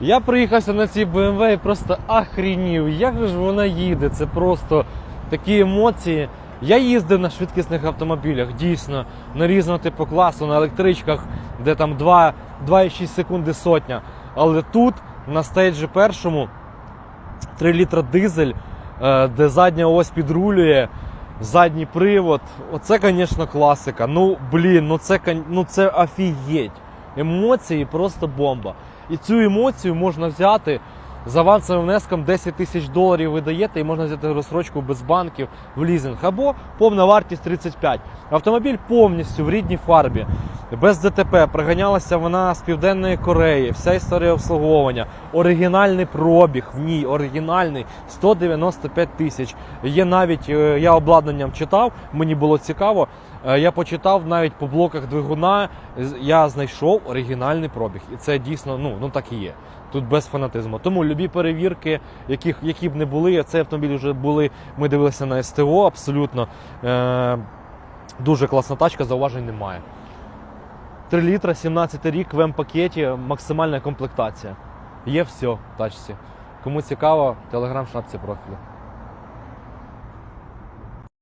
Я приїхався на цій BMW і просто охренів. Як же ж вона їде? Це просто такі емоції. Я їздив на швидкісних автомобілях, дійсно, на різного типу класу, на електричках, де там 2,6 секунди сотня. Але тут, на стейджі першому, 3 літра дизель, е, де задня ось підрулює, задній привод. Оце, звісно, класика. Ну, блін, ну це, ну це офігеть. Емоції просто бомба. І цю емоцію можна взяти з авансовим внеском 10 тисяч доларів ви даєте і можна взяти розсрочку без банків в лізинг. Або повна вартість 35. Автомобіль повністю в рідній фарбі, без ДТП. Приганялася вона з Південної Кореї, вся історія обслуговування. Оригінальний пробіг в ній, оригінальний 195 тисяч. Є навіть, е, я обладнанням читав, мені було цікаво. Е, Я почитав навіть по блоках двигуна, я знайшов оригінальний пробіг. І це дійсно ну, ну так і є. Тут без фанатизму. Тому любі перевірки, які які б не були, цей автомобіль вже були. Ми дивилися на СТО абсолютно. Е, дуже класна тачка, зауважень немає. 3 літра, 17 рік в М-пакеті, максимальна комплектація. Є все в тачці. Кому цікаво, телеграм шапці профілю.